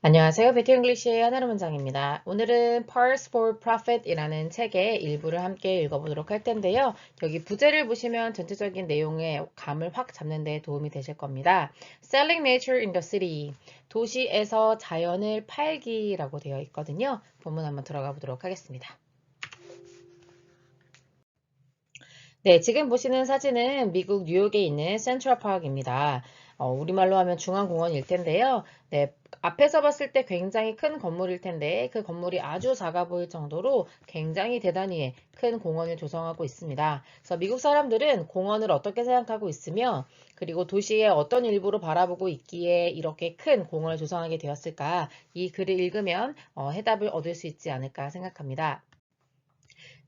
안녕하세요. 베티 잉글리시의 하나로 문장입니다. 오늘은 Parts for Profit이라는 책의 일부를 함께 읽어보도록 할 텐데요. 여기 부제를 보시면 전체적인 내용의 감을 확 잡는 데 도움이 되실 겁니다. Selling Nature in the City, 도시에서 자연을 팔기라고 되어 있거든요. 본문 한번 들어가 보도록 하겠습니다. 네, 지금 보시는 사진은 미국 뉴욕에 있는 센트럴 파크입니다. 어, 우리말로 하면 중앙공원일 텐데요. 네, 앞에서 봤을 때 굉장히 큰 건물일 텐데 그 건물이 아주 작아 보일 정도로 굉장히 대단히 큰 공원을 조성하고 있습니다. 그래서 미국 사람들은 공원을 어떻게 생각하고 있으며 그리고 도시의 어떤 일부로 바라보고 있기에 이렇게 큰 공원을 조성하게 되었을까 이 글을 읽으면 어, 해답을 얻을 수 있지 않을까 생각합니다.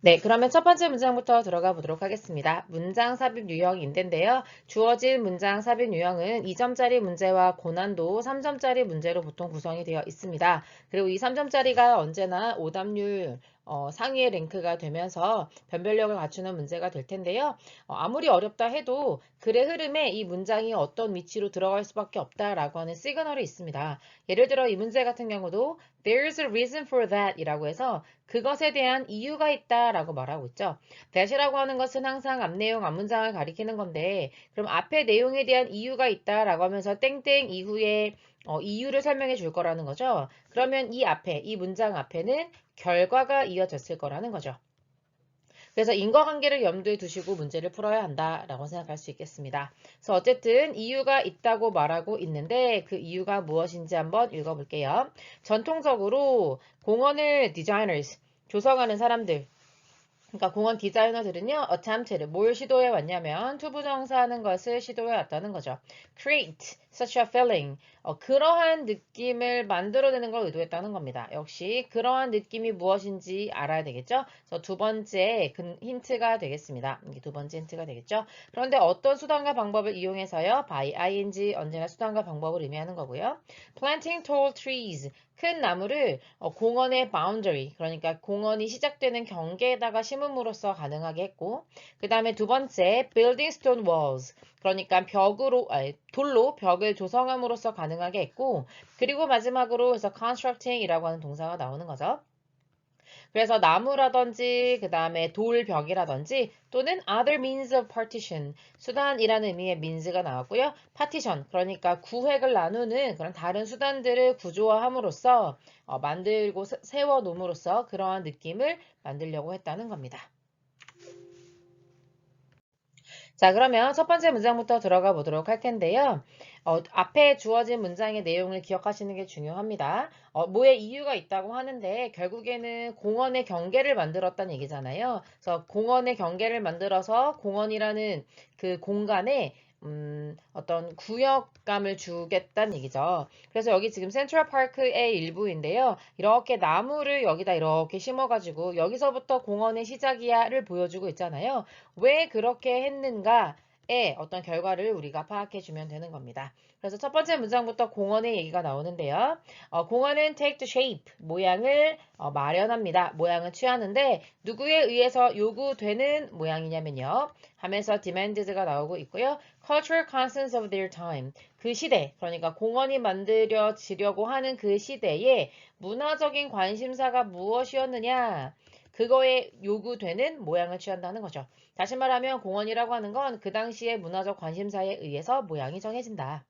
네, 그러면 첫 번째 문장부터 들어가 보도록 하겠습니다. 문장 삽입 유형인데요. 주어진 문장 삽입 유형은 2점짜리 문제와 고난도 3점짜리 문제로 보통 구성이 되어 있습니다. 그리고 이 3점짜리가 언제나 오답률 어, 상위의 랭크가 되면서 변별력을 갖추는 문제가 될 텐데요. 어, 아무리 어렵다 해도 글의 흐름에 이 문장이 어떤 위치로 들어갈 수밖에 없다라고 하는 시그널이 있습니다. 예를 들어 이 문제 같은 경우도 There's a reason for that 이라고 해서 그것에 대한 이유가 있다 라고 말하고 있죠. that이라고 하는 것은 항상 앞내용, 앞문장을 가리키는 건데 그럼 앞에 내용에 대한 이유가 있다 라고 하면서 땡땡 이후에 어, 이유를 설명해 줄 거라는 거죠. 그러면 이 앞에, 이 문장 앞에는 결과가 이어졌을 거라는 거죠. 그래서 인과관계를 염두에 두시고 문제를 풀어야 한다라고 생각할 수 있겠습니다. 그래서 어쨌든 이유가 있다고 말하고 있는데 그 이유가 무엇인지 한번 읽어볼게요. 전통적으로 공원을 디자이너스, 조성하는 사람들, 그러니까 공원 디자이너들은요, attempted, 뭘 시도해 왔냐면 투부정사하는 것을 시도해 왔다는 거죠. create such a feeling, 어, 그러한 느낌을 만들어내는 걸 의도했다는 겁니다. 역시 그러한 느낌이 무엇인지 알아야 되겠죠? 그래서 두 번째 힌트가 되겠습니다. 두 번째 힌트가 되겠죠? 그런데 어떤 수단과 방법을 이용해서요? by ing 언제나 수단과 방법을 의미하는 거고요. planting tall trees, 큰 나무를 어, 공원의 boundary, 그러니까 공원이 시작되는 경계에다가 심음으로써 가능하게 했고, 그 다음에 두 번째 building stone walls, 그러니까 벽으로 아니, 돌로 벽을 조성함으로써 가능하게 했고 그리고 마지막으로 해서 constructing이라고 하는 동사가 나오는 거죠. 그래서 나무라든지 그 다음에 돌벽이라든지 또는 other means of partition 수단이라는 의미의 means가 나왔고요. partition 그러니까 구획을 나누는 그런 다른 수단들을 구조화함으로써 어, 만들고 세워 놓음으로써 그러한 느낌을 만들려고 했다는 겁니다. 자, 그러면 첫 번째 문장부터 들어가 보도록 할 텐데요. 어, 앞에 주어진 문장의 내용을 기억하시는 게 중요합니다. 어, 뭐의 이유가 있다고 하는데 결국에는 공원의 경계를 만들었다는 얘기잖아요. 그래서 공원의 경계를 만들어서 공원이라는 그 공간에 음, 어떤 구역감을 주겠다는 얘기죠. 그래서 여기 지금 센트럴 파크의 일부인데요. 이렇게 나무를 여기다 이렇게 심어가지고 여기서부터 공원의 시작이야를 보여주고 있잖아요. 왜 그렇게 했는가? 의 어떤 결과를 우리가 파악해 주면 되는 겁니다. 그래서 첫 번째 문장부터 공원의 얘기가 나오는데요. 어, 공원은 take the shape, 모양을 어, 마련합니다. 모양을 취하는데 누구에 의해서 요구되는 모양이냐면요. 하면서 demands가 나오고 있고요. cultural constants of their time, 그 시대, 그러니까 공원이 만들어지려고 하는 그 시대에 문화적인 관심사가 무엇이었느냐 그거에 요구되는 모양을 취한다는 거죠. 다시 말하면 공원이라고 하는 건 그 당시의 문화적 관심사에 의해서 모양이 정해진다.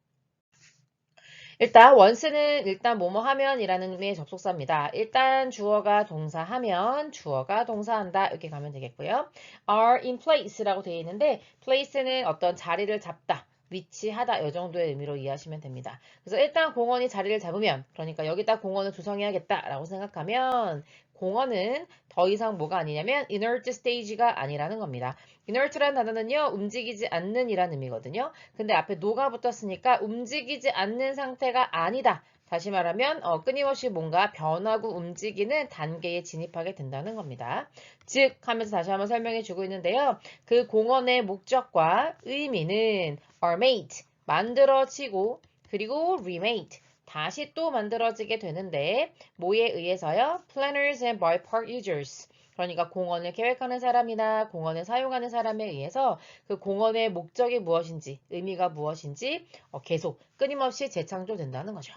일단 원스는 일단 뭐뭐 하면이라는 의미의 접속사입니다. 일단 주어가 동사하면 주어가 동사한다 이렇게 가면 되겠고요. are in place라고 되어 있는데 place는 어떤 자리를 잡다. 위치하다 이 정도의 의미로 이해하시면 됩니다. 그래서 일단 공원이 자리를 잡으면 그러니까 여기다 공원을 조성해야겠다라고 생각하면 공원은 더 이상 뭐가 아니냐면 inert stage가 아니라는 겁니다. inert라는 단어는요. 움직이지 않는 이란 의미거든요. 근데 앞에 노가 붙었으니까 움직이지 않는 상태가 아니다. 다시 말하면 어, 끊임없이 뭔가 변하고 움직이는 단계에 진입하게 된다는 겁니다. 즉 하면서 다시 한번 설명해 주고 있는데요. 그 공원의 목적과 의미는 are made, 만들어지고 그리고 remade, 다시 또 만들어지게 되는데 뭐에 의해서요? Planners and by park users. 그러니까 공원을 계획하는 사람이나 공원을 사용하는 사람에 의해서 그 공원의 목적이 무엇인지, 의미가 무엇인지 어, 계속 끊임없이 재창조된다는 거죠.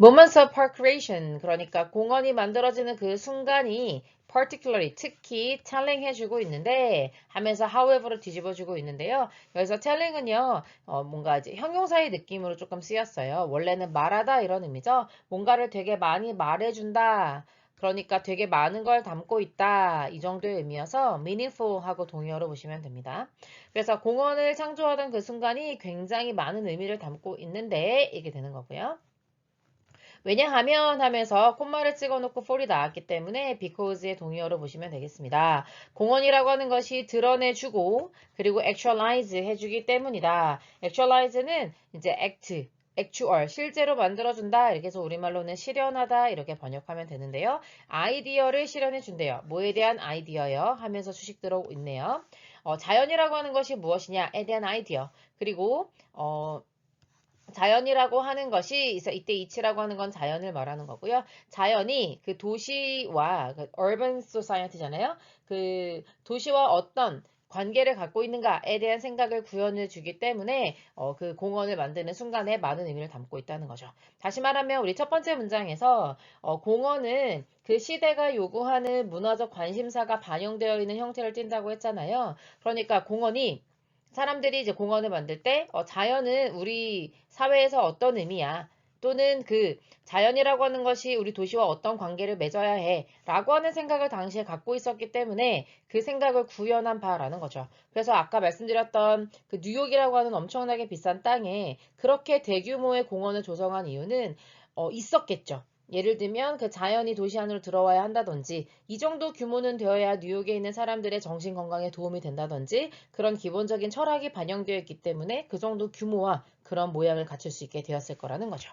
Moments of park creation 그러니까 공원이 만들어지는 그 순간이 particularly 특히 telling 해주고 있는데 하면서 however를 뒤집어주고 있는데요. 여기서 telling은요 어, 뭔가 이제 형용사의 느낌으로 조금 쓰였어요. 원래는 말하다 이런 의미죠. 뭔가를 되게 많이 말해준다. 그러니까 되게 많은 걸 담고 있다. 이 정도의 의미여서 meaningful 하고 동의어로 보시면 됩니다. 그래서 공원을 창조하던 그 순간이 굉장히 많은 의미를 담고 있는데 이게 되는 거고요. 왜냐하면 하면서 콤마를 찍어놓고 for이 나왔기 때문에 because의 동의어로 보시면 되겠습니다. 공원이라고 하는 것이 드러내주고 그리고 actualize 해주기 때문이다. actualize는 이제 act, actual, 실제로 만들어준다. 이렇게 해서 우리말로는 실현하다 이렇게 번역하면 되는데요. 아이디어를 실현해 준대요. 뭐에 대한 아이디어요? 하면서 수식 들어오고 있네요. 어, 자연이라고 하는 것이 무엇이냐에 대한 아이디어. 그리고 어, 자연이라고 하는 것이 이때 이치라고 하는 건 자연을 말하는 거고요. 자연이 그 도시와 그 urban society잖아요. 그 도시와 어떤 관계를 갖고 있는가에 대한 생각을 구현해 주기 때문에 어, 그 공원을 만드는 순간에 많은 의미를 담고 있다는 거죠. 다시 말하면 우리 첫 번째 문장에서 어, 공원은 그 시대가 요구하는 문화적 관심사가 반영되어 있는 형태를 띈다고 했잖아요. 그러니까 공원이 사람들이 이제 공원을 만들 때 어, 자연은 우리 사회에서 어떤 의미야 또는 그 자연이라고 하는 것이 우리 도시와 어떤 관계를 맺어야 해 라고 하는 생각을 당시에 갖고 있었기 때문에 그 생각을 구현한 바라는 거죠. 그래서 아까 말씀드렸던 그 뉴욕이라고 하는 엄청나게 비싼 땅에 그렇게 대규모의 공원을 조성한 이유는 어, 있었겠죠. 예를 들면 그 자연이 도시 안으로 들어와야 한다든지 이 정도 규모는 되어야 뉴욕에 있는 사람들의 정신 건강에 도움이 된다든지 그런 기본적인 철학이 반영되어 있기 때문에 그 정도 규모와 그런 모양을 갖출 수 있게 되었을 거라는 거죠.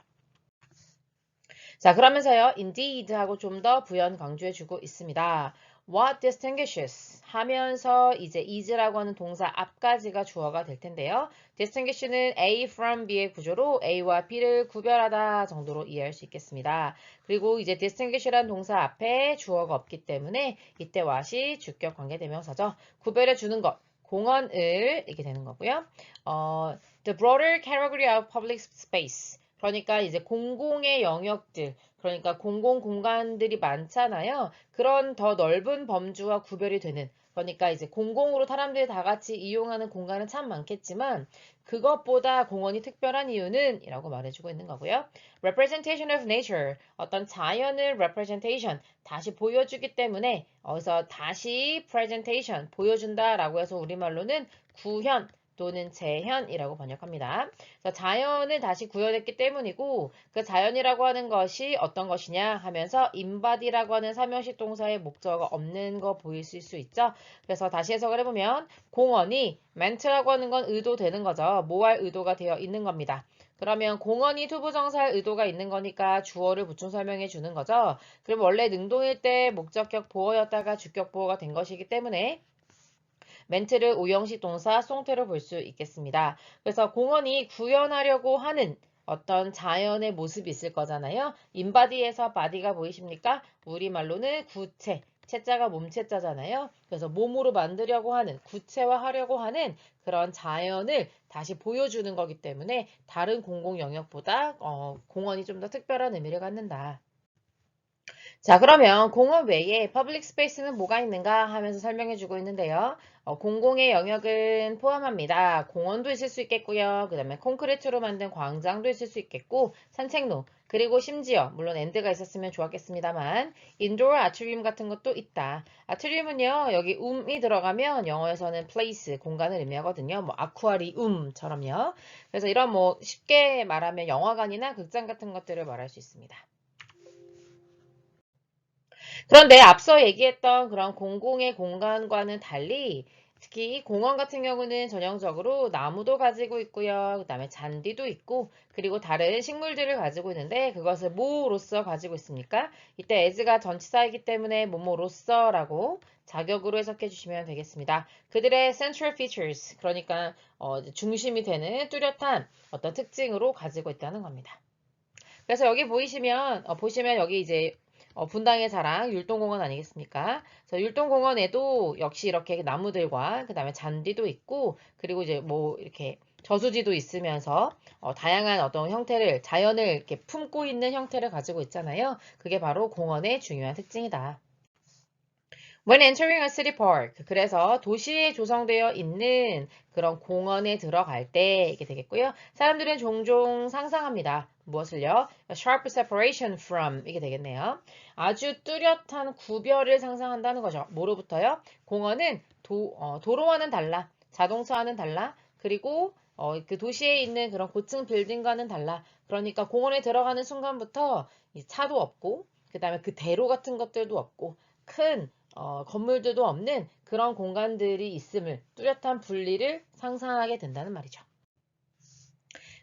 자 그러면서요 indeed 하고 좀 더 부연 강조해 주고 있습니다. What distinguishes 하면서 이제 is라고 하는 동사 앞까지가 주어가 될 텐데요. distinguish는 A from B의 구조로 A와 B를 구별하다 정도로 이해할 수 있겠습니다. 그리고 이제 distinguish란 동사 앞에 주어가 없기 때문에 이때 what이 주격 관계대명사죠. 구별해 주는 것. 공원을 이렇게 되는 거고요. 어, the broader category of public space. 그러니까 이제 공공의 영역들, 그러니까 공공 공간들이 많잖아요. 그런 더 넓은 범주와 구별이 되는 그러니까 이제 공공으로 사람들이 다 같이 이용하는 공간은 참 많겠지만 그것보다 공원이 특별한 이유는 이라고 말해주고 있는 거고요. representation of nature 어떤 자연을 representation 다시 보여주기 때문에 어디서 다시 presentation 보여준다 라고 해서 우리말로는 구현 또는 재현이라고 번역합니다. 자연을 다시 구현했기 때문이고 그 자연이라고 하는 것이 어떤 것이냐 하면서 inbody라고 하는 삼형식 동사의 목적어가 없는 거 보이실 수 있죠. 그래서 다시 해석을 해보면 공원이 ment라고 하는 건 의도되는 거죠. 뭐할 의도가 되어 있는 겁니다. 그러면 공원이 투부정사할 의도가 있는 거니까 주어를 보충 설명해 주는 거죠. 그럼 원래 능동일 때 목적격 보어였다가 주격 보어가 된 것이기 때문에 멘트를 오형식 동사 송태로 볼 수 있겠습니다. 그래서 공원이 구현하려고 하는 어떤 자연의 모습이 있을 거잖아요. 인바디에서 바디가 보이십니까? 우리말로는 구체, 채자가 몸체자잖아요. 그래서 몸으로 만들려고 하는, 구체화하려고 하는 그런 자연을 다시 보여주는 거기 때문에 다른 공공 영역보다 어, 공원이 좀 더 특별한 의미를 갖는다. 자, 그러면 공원 외에 퍼블릭 스페이스는 뭐가 있는가 하면서 설명해 주고 있는데요. 어, 공공의 영역은 포함합니다. 공원도 있을 수 있겠고요. 그 다음에 콘크리트로 만든 광장도 있을 수 있겠고 산책로 그리고 심지어 물론 엔드가 있었으면 좋았겠습니다만 인도어 아트리움 같은 것도 있다. 아트리움은요. 여기 um이 들어가면 영어에서는 place 공간을 의미하거든요. 뭐 아쿠아리움처럼요. 그래서 이런 뭐 쉽게 말하면 영화관이나 극장 같은 것들을 말할 수 있습니다. 그런데 앞서 얘기했던 그런 공공의 공간과는 달리 특히 공원 같은 경우는 전형적으로 나무도 가지고 있고요. 그 다음에 잔디도 있고 그리고 다른 식물들을 가지고 있는데 그것을 뭐로서 가지고 있습니까? 이때 as가 전치사이기 때문에 뭐뭐로서라고 자격으로 해석해 주시면 되겠습니다. 그들의 central features 그러니까 어, 중심이 되는 뚜렷한 어떤 특징으로 가지고 있다는 겁니다. 그래서 여기 보이시면 어, 보시면 여기 이제 어, 분당의 자랑 율동공원 아니겠습니까? 그래서 율동공원에도 역시 이렇게 나무들과 그 다음에 잔디도 있고 그리고 이제 뭐 이렇게 저수지도 있으면서 어, 다양한 어떤 형태를 자연을 이렇게 품고 있는 형태를 가지고 있잖아요. 그게 바로 공원의 중요한 특징이다. When entering a city park. 그래서 도시에 조성되어 있는 그런 공원에 들어갈 때 이게 되겠고요. 사람들은 종종 상상합니다. 무엇을요? A sharp separation from 이게 되겠네요. 아주 뚜렷한 구별을 상상한다는 거죠. 뭐로부터요? 공원은 도, 어, 도로와는 달라. 자동차와는 달라. 그리고 어, 그 도시에 있는 그런 고층 빌딩과는 달라. 그러니까 공원에 들어가는 순간부터 이 차도 없고, 그 다음에 그 대로 같은 것들도 없고, 큰 어, 건물들도 없는 그런 공간들이 있음을 뚜렷한 분리를 상상하게 된다는 말이죠.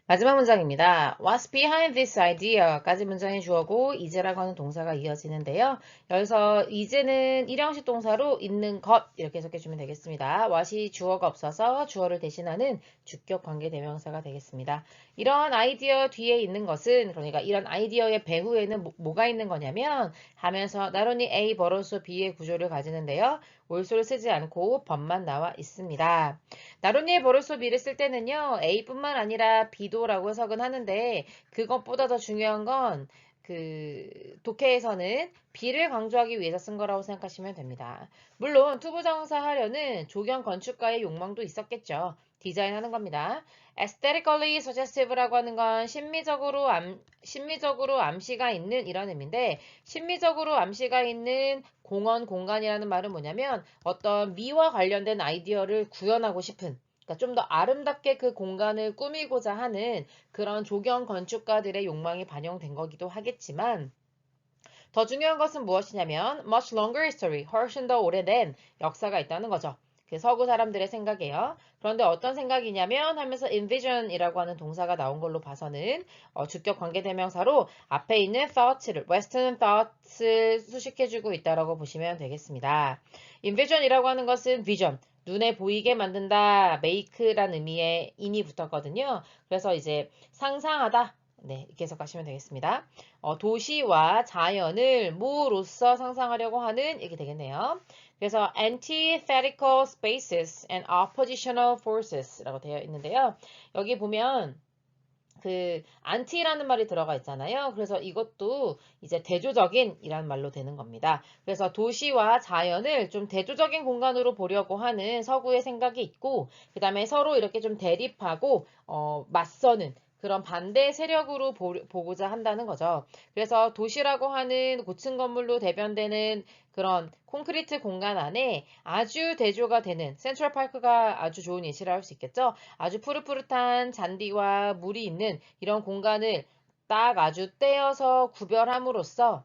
마지막 문장입니다. What's behind this idea?까지 문장의 주어고 이제라고 하는 동사가 이어지는데요. 여기서 이제는 일형식 동사로 있는 것 이렇게 해석해주면 되겠습니다. what이 주어가 없어서 주어를 대신하는 주격 관계 대명사가 되겠습니다. 이런 아이디어 뒤에 있는 것은 그러니까 이런 아이디어의 배후에는 뭐, 가 있는 거냐면 하면서 나론이 A 벌어서 B의 구조를 가지는데요. 올소를 쓰지 않고 법만 나와 있습니다. 나론이의 벌어서 B를 쓸 때는요. A뿐만 아니라 B도라고 해석은 하는데 그것보다 더 중요한 건 그 독해에서는 B를 강조하기 위해서 쓴 거라고 생각하시면 됩니다. 물론 투부정사 하려는 조경 건축가의 욕망도 있었겠죠. 디자인하는 겁니다. aesthetically suggestive라고 하는 건 심미적으로 암, 심미적으로 암시가 있는 이런 의미인데 심미적으로 암시가 있는 공원 공간이라는 말은 뭐냐면 어떤 미와 관련된 아이디어를 구현하고 싶은 그러니까 좀 더 아름답게 그 공간을 꾸미고자 하는 그런 조경 건축가들의 욕망이 반영된 거기도 하겠지만 더 중요한 것은 무엇이냐면 much longer history, 훨씬 더 오래된 역사가 있다는 거죠. 그 서구 사람들의 생각이에요. 그런데 어떤 생각이냐면 하면서 envision이라고 하는 동사가 나온 걸로 봐서는 어, 주격 관계대명사로 앞에 있는 thought를 western thought을 수식해주고 있다라고 보시면 되겠습니다. envision이라고 하는 것은 vision, 눈에 보이게 만든다, make란 의미의 in이 붙었거든요. 그래서 이제 상상하다, 네, 이렇게 해석하시면 되겠습니다. 어, 도시와 자연을 뭐로서 상상하려고 하는 이게 되겠네요. 그래서 antithetical spaces and oppositional forces라고 되어 있는데요. 여기 보면 그 anti라는 말이 들어가 있잖아요. 그래서 이것도 이제 대조적인 이란 말로 되는 겁니다. 그래서 도시와 자연을 좀 대조적인 공간으로 보려고 하는 서구의 생각이 있고 그 다음에 서로 이렇게 좀 대립하고 어, 맞서는 그런 반대 세력으로 보, 고자 한다는 거죠. 그래서 도시라고 하는 고층 건물로 대변되는 그런 콘크리트 공간 안에 아주 대조가 되는 센트럴 파크가 아주 좋은 예시라 할 수 있겠죠. 아주 푸릇푸릇한 잔디와 물이 있는 이런 공간을 딱 아주 떼어서 구별함으로써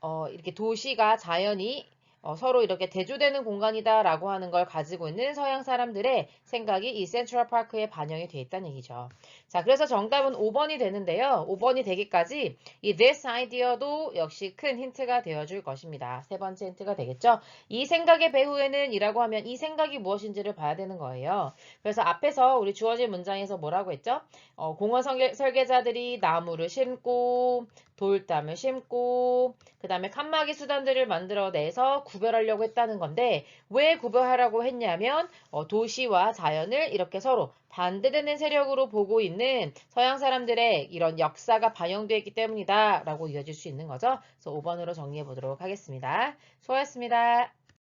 어, 이렇게 도시가 자연이 어, 서로 이렇게 대조되는 공간이다라고 하는 걸 가지고 있는 서양 사람들의 생각이 이 센트럴 파크에 반영이 되어 있다는 얘기죠. 자, 그래서 정답은 5번이 되는데요. 5번이 되기까지 이 this idea도 역시 큰 힌트가 되어줄 것입니다. 세 번째 힌트가 되겠죠. 이 생각의 배후에는 이라고 하면 이 생각이 무엇인지를 봐야 되는 거예요. 그래서 앞에서 우리 주어진 문장에서 뭐라고 했죠? 어, 공원 설계, 설계자들이 나무를 심고 돌담을 심고 그 다음에 칸막이 수단들을 만들어내서 구별하려고 했다는 건데 왜 구별하라고 했냐면 어, 도시와 자연을 이렇게 서로 반대되는 세력으로 보고 있는 서양 사람들의 이런 역사가 반영되어 있기 때문이다 라고 이어질 수 있는 거죠. 그래서 5번으로 정리해 보도록 하겠습니다. 수고하셨습니다.